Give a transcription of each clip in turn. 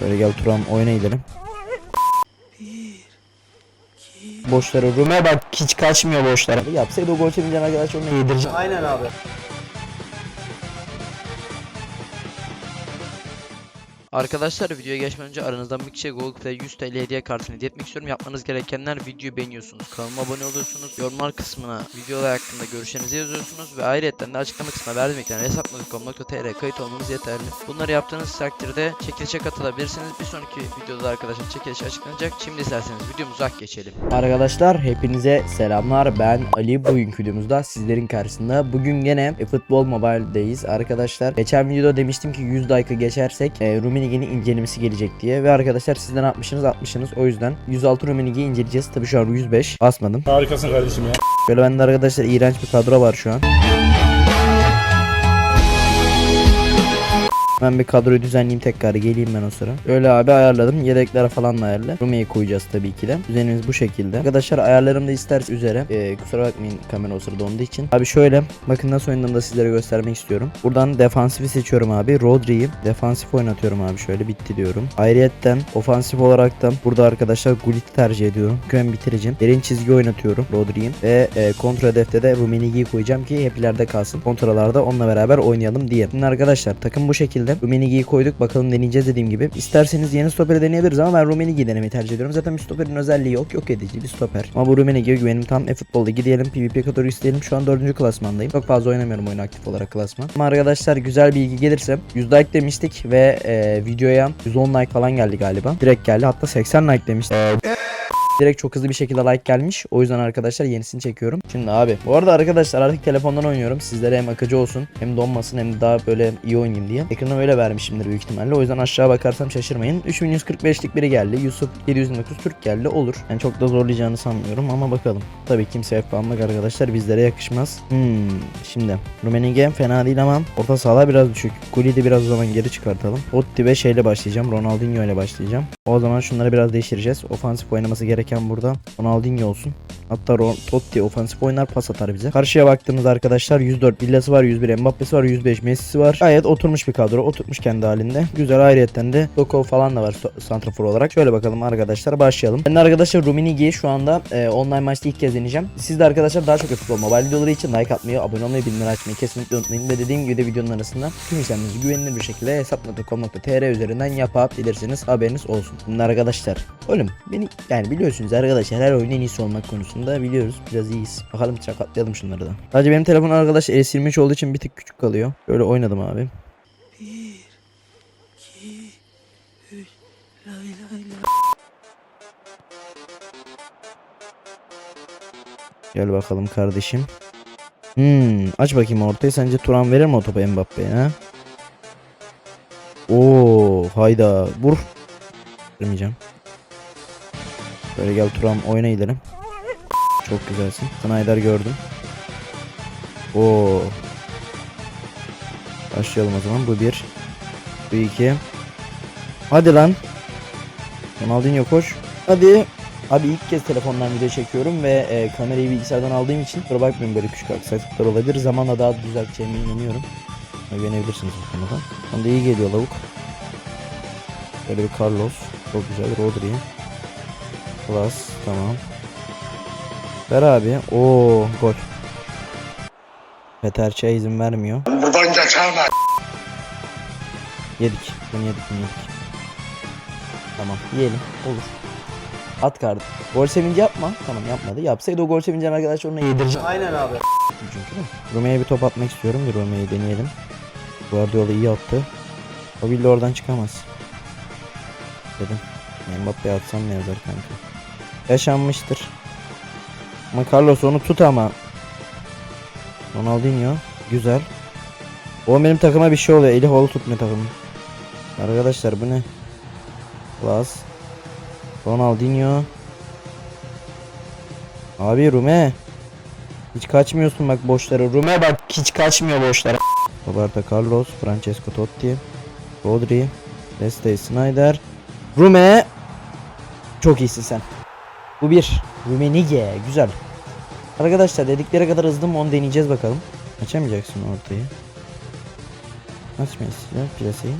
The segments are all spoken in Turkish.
Böyle gel Turan oyuna gidelim. Boşları Rume bak hiç kaçmıyor boşlara. Yapsaydı o gol çevince arkadaş onu yedireceğim. Aynen abi. Arkadaşlar videoya geçmeden önce aranızdan bir kişiye Google Play 100 TL hediye kartını hediye etmek istiyorum. Yapmanız gerekenler videoyu beğeniyorsunuz, kanalıma abone oluyorsunuz, yorumlar kısmına videolar hakkında görüşlerinizi yazıyorsunuz ve ayrıca de açıklama kısmına verdiğim linkten hesap.com.tr kayıt olmanız yeterli. Bunları yaptığınız takdirde çekilişe katılabilirsiniz. Bir sonraki videoda arkadaşlar çekiliş açıklanacak. Şimdi isterseniz videomuza geçelim. Arkadaşlar hepinize selamlar. Ben Ali. Bugünkü videomuzda sizlerin karşısında. Bugün gene e, Futbol Mobile'deyiz arkadaşlar. Geçen videoda demiştim ki 100 dakika geçersek e, Rummenigge'nin incelemesi gelecek diye. Ve arkadaşlar sizden 60'ınız 60'ınız. O yüzden 106 Rummenigge'yi inceleyeceğiz. Tabii şu an 105. Basmadım. Harikasın kardeşim ya. Böyle bende arkadaşlar iğrenç bir kadro var şu an. Ben bir kadroyu düzenleyeyim tekrar geleyim ben o sıra. Öyle abi ayarladım. Yedeklere falan da ayarla. Rume'yi koyacağız tabii ki de. Düzenimiz bu şekilde. Arkadaşlar ayarlarımda ister üzere. Ee, kusura bakmayın kamera o sırada donduğu için. Abi şöyle. Bakın nasıl oynadığımı da sizlere göstermek istiyorum. Buradan defansifi seçiyorum abi. Rodri'yi defansif oynatıyorum abi. Şöyle bitti diyorum. Ayrıyetten ofansif olarak da burada arkadaşlar Gullit'i tercih ediyorum. Kön bitireceğim. Derin çizgi oynatıyorum Rodri'yi. Ve e, kontra hedefte de Rummenigge'yi koyacağım ki hep ileride kalsın. Kontralarda onunla beraber oynayalım diye. Şimdi arkadaşlar takım bu şekilde. Rummenigge'yi koyduk. Bakalım deneyeceğiz dediğim gibi. İsterseniz yeni stoperi deneyebiliriz ama ben Rummenigge'yi denemeyi tercih ediyorum. Zaten bir stoperin özelliği yok. Yok edici bir stoper. Ama bu Rummenigge'ye güvenim tam. E-futbolda gidelim. PvP kadar isteyelim. Şu an 4. klasmandayım. Çok fazla oynamıyorum oyunu aktif olarak klasman. Ama arkadaşlar güzel bilgi gelirse 100 like demiştik ve e, videoya 110 like falan geldi galiba. Direkt geldi. Hatta 80 like demiştik. Direkt çok hızlı bir şekilde like gelmiş. O yüzden arkadaşlar yenisini çekiyorum. Şimdi abi bu arada arkadaşlar artık telefondan oynuyorum. Sizlere hem akıcı olsun hem donmasın hem daha böyle iyi oynayayım diye. Ekranı öyle vermişimdir büyük ihtimalle. O yüzden aşağı bakarsam şaşırmayın. 3145'lik biri geldi. Yusuf 729 Türk geldi. Olur. Yani çok da zorlayacağını sanmıyorum ama bakalım. Tabii kimseye almak arkadaşlar bizlere yakışmaz. Hmm, şimdi Rummenigge fena değil ama orta sahalar biraz düşük. Gulli'yi de biraz o zaman geri çıkartalım. Otti ve şeyle başlayacağım. Ronaldinho ile başlayacağım. O zaman şunları biraz değiştireceğiz. Ofansif oynaması gereken burada Ronaldinho olsun. Hatta Totti ofansif oynar pas atar bize. Karşıya baktığımızda arkadaşlar 104 Villası var, 101 Mbappe'si var, 105 Messi'si var. Gayet oturmuş bir kadro. Oturmuş kendi halinde. Güzel ayrıyetten de Doko falan da var santrafor olarak. Şöyle bakalım arkadaşlar başlayalım. Ben arkadaşlar Ruminigge'yi şu anda e, online maçta ilk kez deneyeceğim. Siz de arkadaşlar daha çok futbol mobile videoları için like atmayı, abone olmayı, bildirimleri açmayı kesinlikle unutmayın. Ve dediğim gibi de videonun arasında tüm işlemlerinizi güvenilir bir şekilde hesap.com.tr üzerinden yapabilirsiniz. Haberiniz olsun. Şimdi arkadaşlar oğlum beni yani biliyorsunuz arkadaşlar her oyun en iyisi olmak konusunda biliyoruz. Biraz iyiyiz. Bakalım çakatlayalım şunları da. Sadece benim telefon arkadaş S23 olduğu için bir tık küçük kalıyor. Böyle oynadım abi. Gel bakalım kardeşim. Hmm, aç bakayım ortaya. Sence Turan verir mi o topu Mbappe'ye ha? Oo, hayda. Vur. Vermeyeceğim. Böyle gel Turan oyuna gidelim. Çok güzelsin. Snyder gördüm. Oo. Başlayalım o zaman. Bu bir. Bu iki. Hadi lan. Ronaldinho koş. Hadi. Abi ilk kez telefondan video çekiyorum ve e, kamerayı bilgisayardan aldığım için kusura bakmayın böyle küçük aksaklıklar olabilir. Zamanla daha düzelteceğime inanıyorum. Güvenebilirsiniz bu konuda. Onda iyi geliyor lavuk. Böyle bir Carlos. Çok güzel. Rodri. Plus. Tamam. Ver abi. Oo gol. Peterçe izin vermiyor. Buradan geçemez. Yedik. Bunu yedik bunu yedik. Tamam yiyelim. Olur. At kardı. Gol sevinci yapma. Tamam yapmadı. Yapsaydı o gol sevincini arkadaşlar ona yedireceğim. Aynen abi. Çünkü de. Romeo'ya bir top atmak istiyorum. Bir Romeo'yu deneyelim. Guardiola iyi attı. O Villa oradan çıkamaz. Dedim. Mbappe'ye atsam ne yazar kanka. Yaşanmıştır. Ama Carlos onu tut ama. Ronaldinho. Güzel. O benim takıma bir şey oluyor. Eli holu tutmuyor takımın. Arkadaşlar bu ne? Plus. Ronaldinho. Abi Rume. Hiç kaçmıyorsun bak boşlara. Rume bak hiç kaçmıyor boşlara. Roberto Carlos, Francesco Totti, Rodri, Wesley Snyder, Rume. Çok iyisin sen. Bu bir. Rumenige. Güzel. Arkadaşlar dedikleri kadar hızlı mı onu deneyeceğiz bakalım. Açamayacaksın ortayı. Aç Messi'yle plaseyi.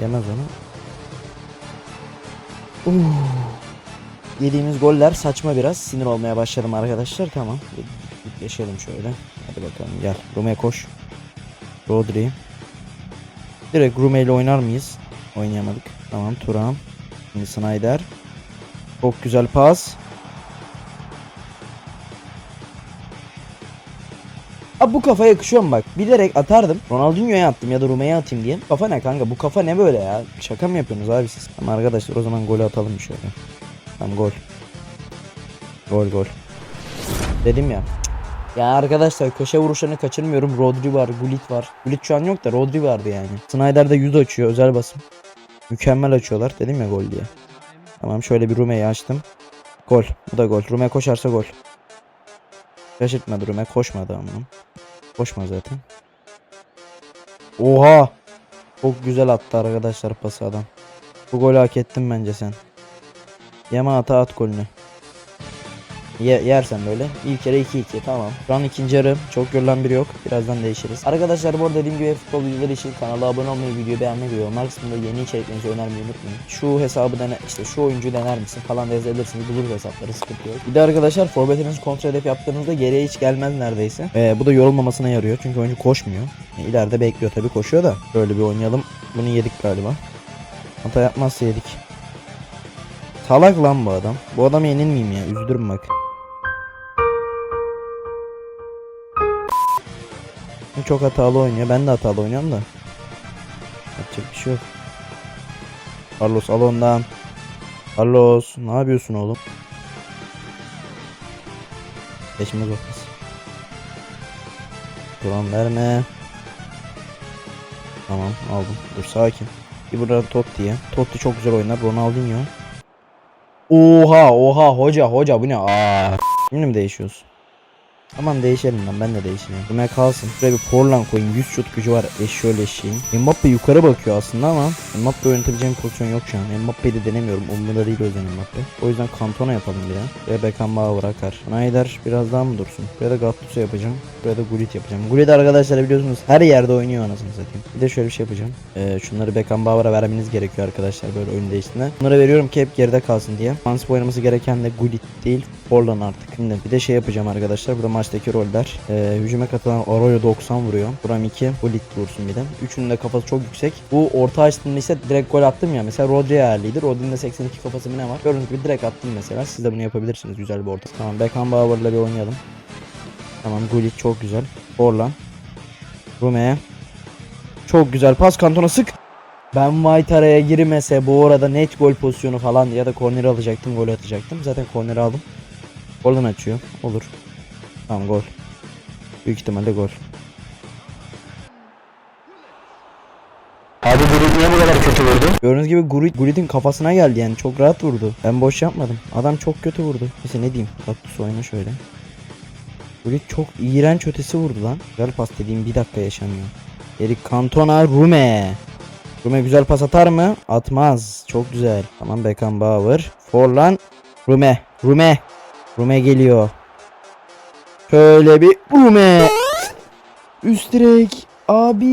Yemez onu. Uh. Yediğimiz goller saçma biraz. Sinir olmaya başladım arkadaşlar. Tamam. Geçelim şöyle. Hadi bakalım gel. Rume koş. Rodri. Direkt Rume ile oynar mıyız? Oynayamadık. Tamam Turan. Şimdi Snyder. Çok güzel pas. Bu kafa yakışıyor mu bak? Bilerek atardım. Ronaldinho'ya attım ya da Rume'ye atayım diye. Kafa ne kanka? Bu kafa ne böyle ya? Şaka mı yapıyorsunuz abi siz? Ama arkadaşlar o zaman golü atalım şöyle. Tamam gol. Gol gol. Dedim ya. Ya arkadaşlar köşe vuruşlarını kaçırmıyorum. Rodri var, Gullit var. Gullit şu an yok da Rodri vardı yani. Snyder de 100 açıyor özel basım. Mükemmel açıyorlar. Dedim ya gol diye. Tamam şöyle bir Rume'yi açtım. Gol. Bu da gol. Rume koşarsa gol. Şaşırtmadı Rume. Koşmadı ama. Koşma zaten. Oha. Çok güzel attı arkadaşlar pası adam. Bu golü hak ettin bence sen. Yeme ata at golünü. Ye, yersen böyle. İlk kere 2-2 tamam. Şu an ikinci yarı. Çok görülen biri yok. Birazdan değişiriz. Arkadaşlar bu arada dediğim gibi futbol videoları için kanala abone olmayı, videoyu beğenmeyi ve yorumlar kısmında yeni içeriklerinizi önermeyi unutmayın. Şu hesabı dene, işte şu oyuncuyu dener misin falan da yazabilirsiniz. Buluruz hesapları sıkıntı yok. Bir de arkadaşlar forvetinizi kontrol edip yaptığınızda geriye hiç gelmez neredeyse. Ee, bu da yorulmamasına yarıyor. Çünkü oyuncu koşmuyor. E, ileride bekliyor tabii koşuyor da. Böyle bir oynayalım. Bunu yedik galiba. Hata yapmazsa yedik. Salak lan bu adam. Bu adama yenilmeyeyim ya. Üzülürüm bak. Çok hatalı oynuyor. Ben de hatalı oynuyorum da. Yapacak bir şey yok. Carlos al ondan. Carlos ne yapıyorsun oğlum? Geçmez olmaz. Duran verme. Tamam aldım. Dur sakin. Bir burada Totti'ye. Totti çok güzel oynar. Ronaldinho. Oha oha hoca hoca bu ne? Aa. Şimdi mi değişiyoruz? Tamam değişelim lan ben de değişeyim. Ömer kalsın. Şuraya bir Portland koyayım. 100 şut gücü var eşşoğlu eşeğin. Mbappe yukarı bakıyor aslında ama Mbappe yönetebileceğim pozisyon yok şu an. Mbappe'yi de denemiyorum. Umurumda değil o yüzden Mbappe. O yüzden Cantona yapalım bir ya. Ve Beckenbauer akar. Snyder biraz daha mı dursun? Buraya da Gattuso yapacağım. Buraya da Gullit yapacağım. Gullit arkadaşlar biliyorsunuz her yerde oynuyor anasını satayım. Bir de şöyle bir şey yapacağım. Ee, şunları Beckenbauer'a vermeniz gerekiyor arkadaşlar böyle oyun değiştiğinde. Bunları veriyorum ki hep geride kalsın diye. Mansip oynaması gereken de Gullit değil. Forlan artık. Şimdi bir de şey yapacağım arkadaşlar. Burada maçtaki roller. Ee, hücuma katılan Arroyo 90 vuruyor. Buram 2. Gullit vursun bir de. Üçünün de kafası çok yüksek. Bu orta açtığımda ise direkt gol attım ya. Mesela Rodri ayarlıydı. Rodri'nin de 82 kafası mı ne var? Gördüğünüz gibi direkt attım mesela. Siz de bunu yapabilirsiniz. Güzel bir orta. Tamam Beckenbauer'la bir oynayalım. Tamam Gullit çok güzel. Forlan. Rume. Çok güzel pas kantona sık. Ben White araya girmese bu arada net gol pozisyonu falan ya da korneri alacaktım gol atacaktım. Zaten korneri aldım. Oradan açıyor. Olur. Tamam gol. Büyük ihtimalle gol. Abi bu niye bu kadar kötü vurdu? Gördüğünüz gibi Gullit, Gullit'in kafasına geldi yani çok rahat vurdu. Ben boş yapmadım. Adam çok kötü vurdu. Neyse ne diyeyim. Gattuso oyna şöyle. Gullit çok iğrenç ötesi vurdu lan. Güzel pas dediğim bir dakika yaşanıyor. Erik Cantona Rume. Rume güzel pas atar mı? Atmaz. Çok güzel. Tamam Beckenbauer. Forlan. Rume. Rume. Rume geliyor. Şöyle bir Rume. Üst direk. Abi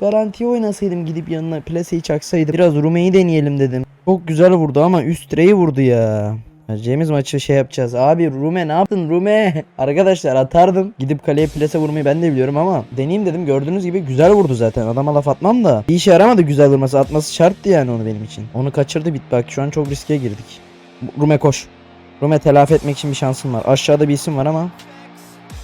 garantiye oynasaydım gidip yanına plaseyi çaksaydım. Biraz Rume'yi deneyelim dedim. Çok güzel vurdu ama üst direği vurdu ya. Cemiz maçı şey yapacağız. Abi Rume ne yaptın Rume? Arkadaşlar atardım. Gidip kaleye plase vurmayı ben de biliyorum ama deneyeyim dedim. Gördüğünüz gibi güzel vurdu zaten. Adama laf atmam da. Bir işe yaramadı güzel vurması. Atması şarttı yani onu benim için. Onu kaçırdı bit bak. Şu an çok riske girdik. Rume koş. Rume telafi etmek için bir şansın var. Aşağıda bir isim var ama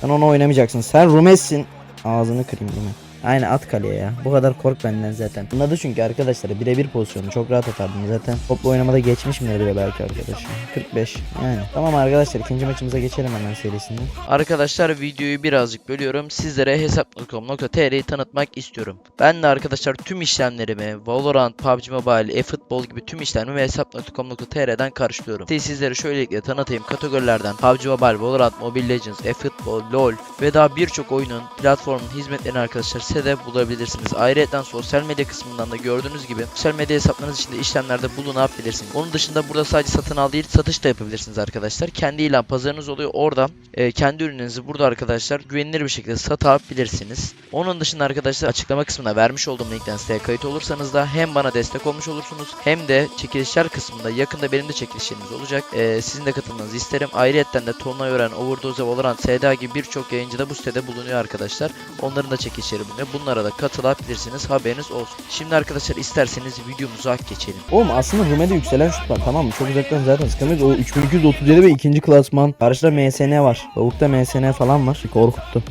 sen onu oynamayacaksın. Sen Rume'sin. Ağzını kırayım Rume. Aynen at kaleye ya. Bu kadar kork benden zaten. Anladı çünkü arkadaşlar birebir pozisyonu çok rahat atardım zaten. Toplu oynamada geçmişimdir bile belki arkadaşım. 45 yani. Tamam arkadaşlar ikinci maçımıza geçelim hemen serisinden. Arkadaşlar videoyu birazcık bölüyorum. Sizlere hesap.com.tr'yi tanıtmak istiyorum. Ben de arkadaşlar tüm işlemlerimi Valorant, PUBG Mobile, eFootball gibi tüm işlemlerimi hesap.com.tr'den karşılıyorum. Size sizlere şöylelikle tanıtayım kategorilerden PUBG Mobile, Valorant, Mobile Legends, eFootball, LoL ve daha birçok oyunun platformun hizmetlerini arkadaşlar sitede bulabilirsiniz. Ayrıca sosyal medya kısmından da gördüğünüz gibi sosyal medya hesaplarınız içinde işlemlerde bulunabilirsiniz. Onun dışında burada sadece satın al değil satış da yapabilirsiniz arkadaşlar. Kendi ilan pazarınız oluyor. Orada e, kendi ürünlerinizi burada arkadaşlar güvenilir bir şekilde satabilirsiniz. Onun dışında arkadaşlar açıklama kısmına vermiş olduğum linkten siteye kayıt olursanız da hem bana destek olmuş olursunuz hem de çekilişler kısmında yakında benim de çekilişlerimiz olacak. E, sizin de katılmanızı isterim. Ayrıca de Tonlay Öğren, Overdose, Valorant, SDA gibi birçok yayıncı da bu sitede bulunuyor arkadaşlar. Onların da çekilişleri bulunuyor. Bunlara da katılabilirsiniz. Haberiniz olsun. Şimdi arkadaşlar isterseniz videomuza geçelim. Oğlum aslında Rume'de yükselen şut var tamam mı? Çok uzaktan zaten sıkamıyoruz. O 3237 ve ikinci klasman. Karşıda MSN var. Lavukta MSN falan var. Korkuttu.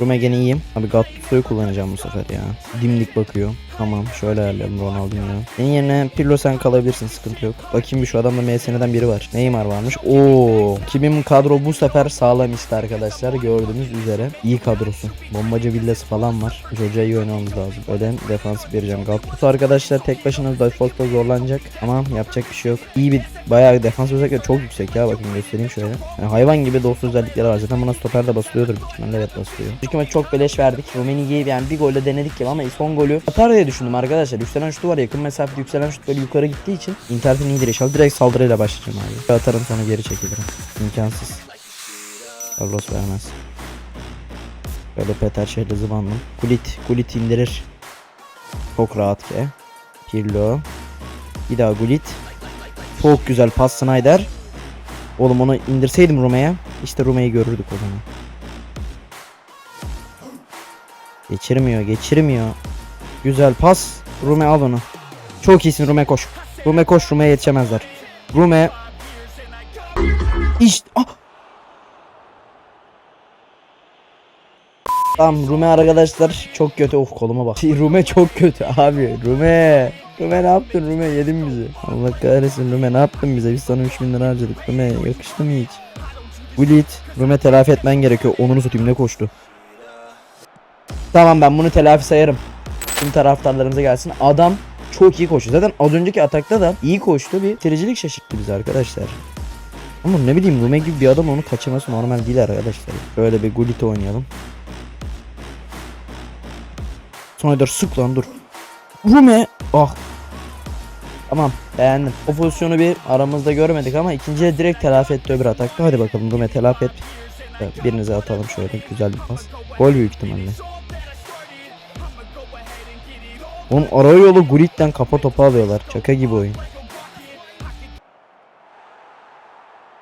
Rume gene iyiyim. Abi Gattuso'yu kullanacağım bu sefer ya. Dimdik bakıyor. Tamam şöyle ayarlayalım Ronaldinho. Senin yerine Pirlo sen kalabilirsin sıkıntı yok. Bakayım bir şu adamda MSN'den biri var. Neymar varmış. Oo, kimin kadro bu sefer sağlam işte arkadaşlar gördüğünüz üzere. iyi kadrosu. Bombacı villası falan var. Joja iyi oynamamız lazım. Öden defansif vereceğim. Gattuso arkadaşlar tek başına defansifte zorlanacak. Ama yapacak bir şey yok. İyi bir bayağı defans özellikle çok yüksek ya bakın göstereyim şöyle. Yani hayvan gibi dost özellikleri var. Zaten buna stoper de basılıyordur. büyük ihtimalle evet basılıyor. Çünkü çok beleş verdik. Rumeni'yi yani bir golle denedik gibi ama son golü atar diye düşündüm arkadaşlar. Yükselen şutu var yakın mesafede yükselen şut böyle yukarı gittiği için internetin iyidir inşallah. Direkt saldırıyla başlayacağım abi. Atarım sonra geri çekilirim. İmkansız. Carlos vermez. Böyle Peter şeyle zıvandım. Kulit. Kulit indirir. Çok rahat ki. Pirlo. Bir daha Gullit. Çok güzel pas Snyder. Oğlum onu indirseydim Rume'ye. İşte Rume'yi görürdük o zaman. Geçirmiyor, geçirmiyor. Güzel pas. Rume al onu. Çok iyisin Rume koş. Rume koş, Rume'ye yetişemezler. Rume. İşte. Ah! Tamam Rume arkadaşlar çok kötü. Of koluma bak. Rume çok kötü abi. Rume. Rume ne yaptın Rume yedin bizi. Allah kahretsin Rume ne yaptın bize? Biz sana 3000 lira harcadık. Rume yakıştı mı hiç? Bulit. Rume telafi etmen gerekiyor. Onunu satayım ne koştu. Tamam ben bunu telafi sayarım. Tüm taraftarlarımıza gelsin. Adam çok iyi koştu. Zaten az önceki atakta da iyi koştu. Bir bitiricilik şaşırttı bizi arkadaşlar. Ama ne bileyim Rume gibi bir adam onu kaçırması normal değil arkadaşlar. Böyle bir Gullit oynayalım. Sonra dur sık lan dur. Rume. Ah. Tamam beğendim. O pozisyonu bir aramızda görmedik ama ikinciye direkt telafi etti öbür atakta. Hadi bakalım Rume telafi et. Birinize atalım şöyle güzel bir pas. Gol büyük ihtimalle. Oğlum ara yolu Gullit'ten kafa topu alıyorlar. Şaka gibi oyun.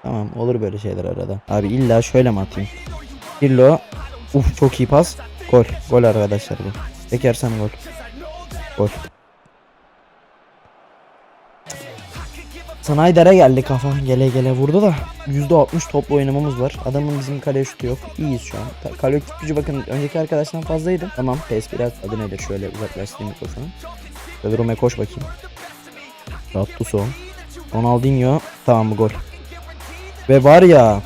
Tamam olur böyle şeyler arada. Abi illa şöyle mi atayım? Pirlo. Uf çok iyi pas. Gol. Gol arkadaşlar bu. Tekersem gol. Gol. Snyder'e geldi kafa gele gele vurdu da %60 toplu oynamamız var. Adamın bizim kale şutu yok. İyiyiz şu an. Ka- Kale gücü bakın önceki arkadaştan fazlaydı. Tamam pes biraz adı nedir şöyle uzaklaştırayım mikrofonu. Şöyle Rome koş bakayım. Gattuso. Ronaldinho. Tamam gol. Ve var ya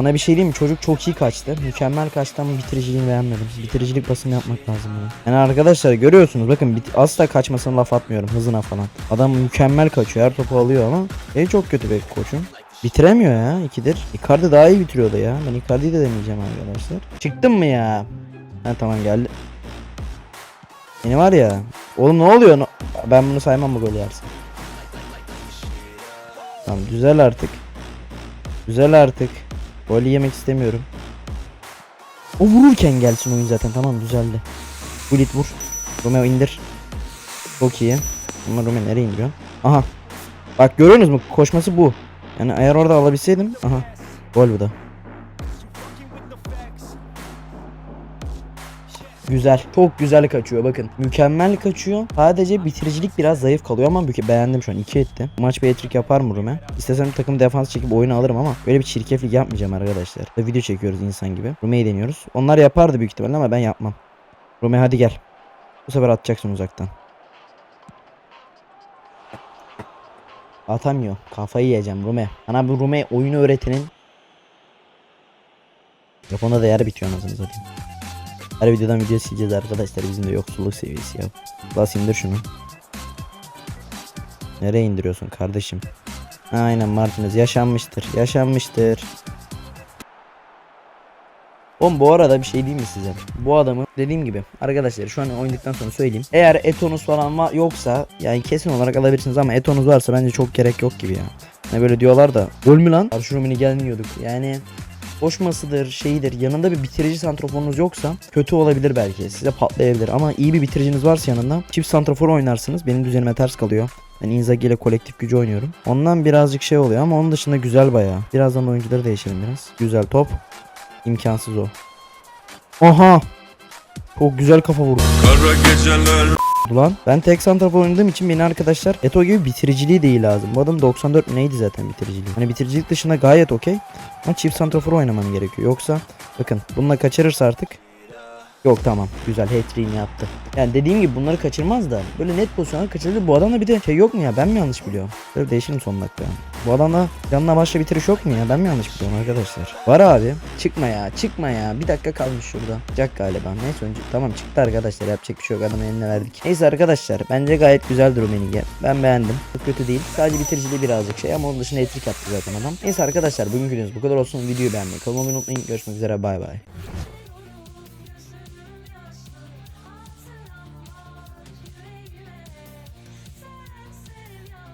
sana bir şey diyeyim mi? Çocuk çok iyi kaçtı. Mükemmel kaçtı ama bitiriciliğini beğenmedim. Bitiricilik basımı yapmak lazım buna. Yani arkadaşlar görüyorsunuz bakın asla kaçmasına laf atmıyorum hızına falan. Adam mükemmel kaçıyor her topu alıyor ama e çok kötü bir koçum. Bitiremiyor ya ikidir. Icardi daha iyi bitiriyordu ya. Ben Icardi'yi de deneyeceğim arkadaşlar. Çıktın mı ya? Ha tamam geldi. Yeni var ya. Oğlum ne oluyor? No- Ben bunu saymam bu golü yersin. Tamam güzel artık. Güzel artık. Gol yemek istemiyorum. O vururken gelsin oyun zaten tamam düzeldi. Gullit vur. Romeo indir. Çok iyi. Ama Romeo nereye indiriyor? Aha. Bak görüyorsunuz mu? Koşması bu. Yani eğer orada alabilseydim. Aha. Gol bu da. Güzel. Çok güzel kaçıyor bakın. Mükemmel kaçıyor. Sadece bitiricilik biraz zayıf kalıyor ama beğendim şu an. 2 etti. Maç bir yapar mı Rume? İstesem takım defans çekip oyunu alırım ama böyle bir çirkeflik yapmayacağım arkadaşlar. Video çekiyoruz insan gibi. Rume'yi deniyoruz. Onlar yapardı büyük ihtimalle ama ben yapmam. Rume hadi gel. Bu sefer atacaksın uzaktan. Atamıyor. Kafayı yiyeceğim Rume. Bana bu Rume oyunu öğretenin Japon'da da yer bitiyor anasını satayım. Her videodan video sileceğiz arkadaşlar. Bizim de yoksulluk seviyesi ya. Bas indir şunu. Nereye indiriyorsun kardeşim? Aynen Martinez yaşanmıştır. Yaşanmıştır. Oğlum bu arada bir şey diyeyim mi size? Bu adamı dediğim gibi arkadaşlar şu an oynadıktan sonra söyleyeyim. Eğer etonuz falan va- yoksa yani kesin olarak alabilirsiniz ama etonuz varsa bence çok gerek yok gibi ya. Ne böyle diyorlar da gol mü lan? Karşı Rumini gelmiyorduk. Yani koşmasıdır, şeyidir. Yanında bir bitirici santroforunuz yoksa kötü olabilir belki. Size patlayabilir ama iyi bir bitiriciniz varsa yanında çift santrofor oynarsınız. Benim düzenime ters kalıyor. Ben Inzaghi ile kolektif gücü oynuyorum. Ondan birazcık şey oluyor ama onun dışında güzel bayağı. Birazdan oyuncuları değişelim biraz. Güzel top. İmkansız o. Aha! Çok güzel kafa vurdu. Ulan ben tek santrafor oynadığım için beni arkadaşlar Eto gibi bitiriciliği değil lazım. Bu adam 94 mü neydi zaten bitiriciliği. Hani bitiricilik dışında gayet okey. Ama çift santrafor oynamam gerekiyor. Yoksa bakın bununla kaçırırsa artık Yok tamam güzel hat-trick'ini yaptı. Yani dediğim gibi bunları kaçırmaz da böyle net pozisyonlar kaçırdı. Bu adamda bir de şey yok mu ya ben mi yanlış biliyorum? Böyle değişelim son dakika. Bu adamda yanına başla bitiriş yok mu ya ben mi yanlış biliyorum arkadaşlar? Var abi çıkma ya çıkma ya bir dakika kalmış şurada. Çıkacak galiba neyse önce tamam çıktı arkadaşlar yapacak bir şey yok adamın eline verdik. Neyse arkadaşlar bence gayet güzeldir Rumenige. Ben beğendim. Çok kötü değil. Sadece bitiriciliği birazcık şey ama onun dışında etrik yaptı zaten adam. Neyse arkadaşlar bugünkü videomuz bu kadar olsun. Videoyu beğenmeyi, kanalıma abone olmayı unutmayın. Görüşmek üzere bay bay.